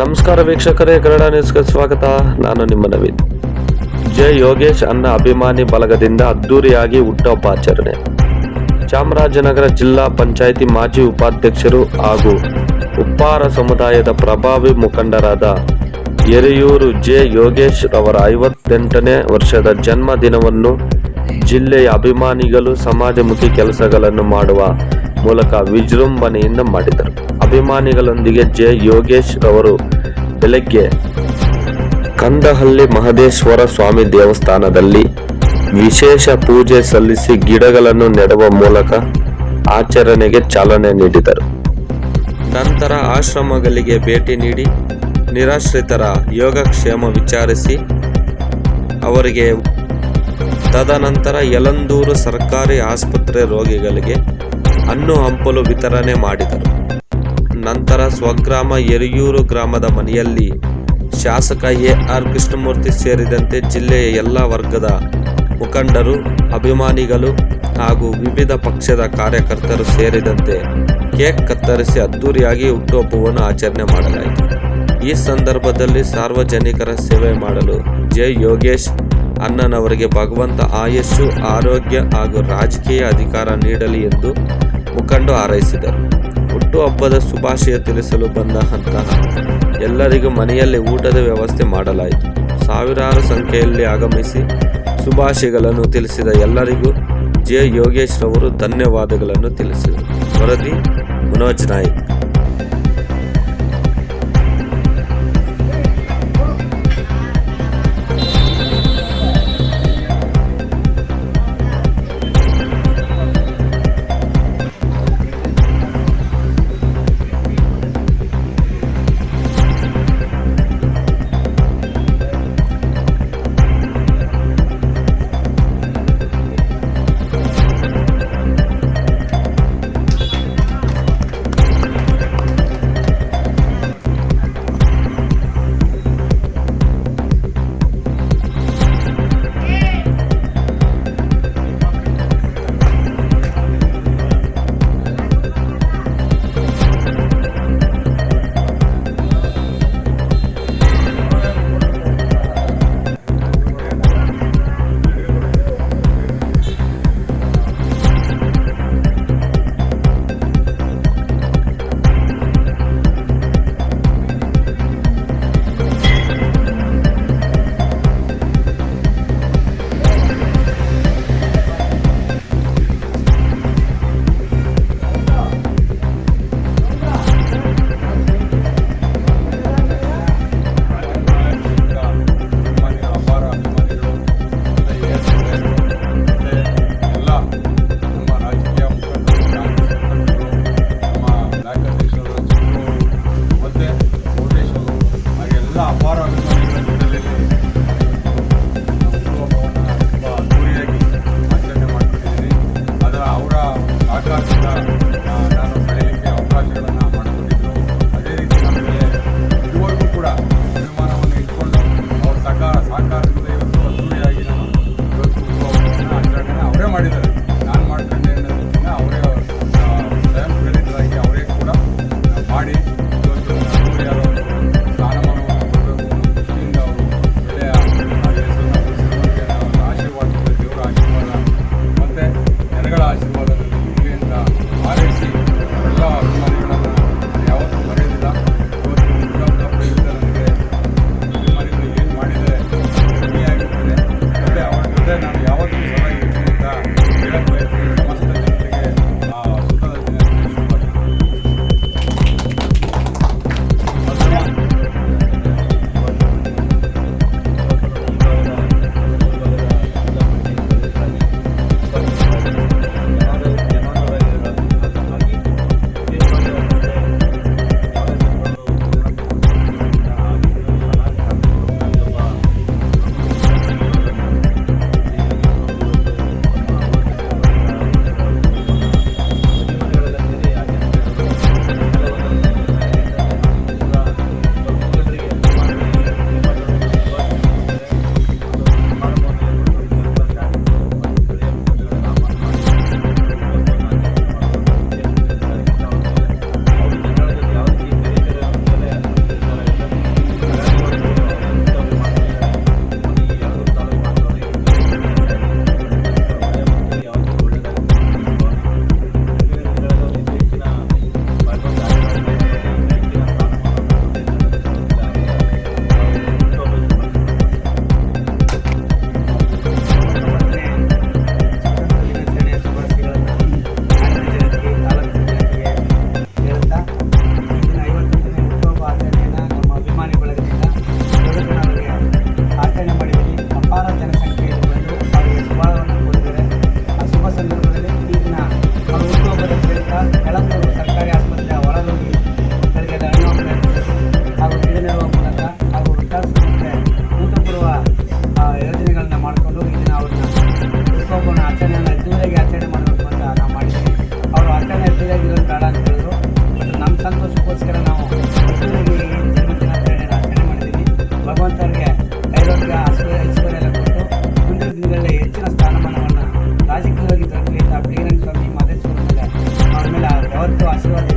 ನಮಸ್ಕಾರ ವೀಕ್ಷಕರೇ, ಕನ್ನಡ ನ್ಯೂಸ್ಗೆ ಸ್ವಾಗತ. ನಾನು ನಿಮ್ಮ ನವೀನ್. ಜೆ ಯೋಗೇಶ್ ಅನ್ನ ಅಭಿಮಾನಿ ಬಳಗದಿಂದ ಅದ್ದೂರಿಯಾಗಿ ಹುಟ್ಟಹಬ್ಬ ಆಚರಣೆ. ಚಾಮರಾಜನಗರ ಜಿಲ್ಲಾ ಪಂಚಾಯಿತಿ ಮಾಜಿ ಉಪಾಧ್ಯಕ್ಷರು ಹಾಗೂ ಉಪ್ಪಾರ ಸಮುದಾಯದ ಪ್ರಭಾವಿ ಮುಖಂಡರಾದ ಎರೆಯೂರು ಜೆ ಯೋಗೇಶ್ ರವರ ಐವತ್ತೆಂಟನೇ ವರ್ಷದ ಜನ್ಮದಿನವನ್ನು ಜಿಲ್ಲೆಯ ಅಭಿಮಾನಿಗಳು ಸಮಾಜಮುಖಿ ಕೆಲಸಗಳನ್ನು ಮಾಡುವ ಮೂಲಕ ವಿಜೃಂಭಣೆಯಿಂದ ಮಾಡಿದರು. ಅಭಿಮಾನಿಗಳೊಂದಿಗೆ ಜೆ. ಯೋಗೇಶ್ ರವರು ಬೆಳಗ್ಗೆ ಕಂದಹಳ್ಳಿ ಮಹದೇಶ್ವರ ಸ್ವಾಮಿ ದೇವಸ್ಥಾನದಲ್ಲಿ ವಿಶೇಷ ಪೂಜೆ ಸಲ್ಲಿಸಿ ಗಿಡಗಳನ್ನು ನೆಡುವ ಮೂಲಕ ಆಚರಣೆಗೆ ಚಾಲನೆ ನೀಡಿದರು. ನಂತರ ಆಶ್ರಮಗಳಿಗೆ ಭೇಟಿ ನೀಡಿ ನಿರಾಶ್ರಿತರ ಯೋಗಕ್ಷೇಮ ವಿಚಾರಿಸಿ ಅವರಿಗೆ ತದನಂತರ ಯಲಂದೂರು ಸರ್ಕಾರಿ ಆಸ್ಪತ್ರೆ ರೋಗಿಗಳಿಗೆ ಹಣ್ಣು ಹಂಪಲು ವಿತರಣೆ ಮಾಡಿದರು. ನಂತರ ಸ್ವಗ್ರಾಮ ಎರಿಯೂರು ಗ್ರಾಮದ ಮನೆಯಲ್ಲಿ ಶಾಸಕ ಎ ಆರ್ ಕೃಷ್ಣಮೂರ್ತಿ ಸೇರಿದಂತೆ ಜಿಲ್ಲೆಯ ಎಲ್ಲ ವರ್ಗದ ಮುಖಂಡರು, ಅಭಿಮಾನಿಗಳು ಹಾಗೂ ವಿವಿಧ ಪಕ್ಷದ ಕಾರ್ಯಕರ್ತರು ಸೇರಿದಂತೆ ಕೇಕ್ ಕತ್ತರಿಸಿ ಅದ್ದೂರಿಯಾಗಿ ಹುಟ್ಟುಹಬ್ಬವನ್ನು ಆಚರಣೆ ಮಾಡಲಾಯಿತು. ಈ ಸಂದರ್ಭದಲ್ಲಿ ಸಾರ್ವಜನಿಕರ ಸೇವೆ ಮಾಡಲು ಜೆ. ಯೋಗೇಶ್ ಅಣ್ಣನವರಿಗೆ ಭಗವಂತ ಆಯಸ್ಸು, ಆರೋಗ್ಯ ಹಾಗೂ ರಾಜಕೀಯ ಅಧಿಕಾರ ನೀಡಲಿ ಎಂದು ಮುಖಂಡು ಹಾರೈಸಿದರು. ಹುಟ್ಟುಹಬ್ಬದ ಶುಭಾಶಯ ತಿಳಿಸಲು ಬಂದ ಬಂದಂತಹ ಎಲ್ಲರಿಗೂ ಮನೆಯಲ್ಲಿ ಊಟದ ವ್ಯವಸ್ಥೆ ಮಾಡಲಾಯಿತು. ಸಾವಿರಾರು ಸಂಖ್ಯೆಯಲ್ಲಿ ಆಗಮಿಸಿ ಶುಭಾಶಯಗಳನ್ನು ತಿಳಿಸಿದ ಎಲ್ಲರಿಗೂ ಜೆ ಯೋಗೇಶ್ ರವರು ಧನ್ಯವಾದಗಳನ್ನು ತಿಳಿಸಿದರು. ವರದಿ, ಮನೋಜ್ ನಾಯ್ಕ್. 啊。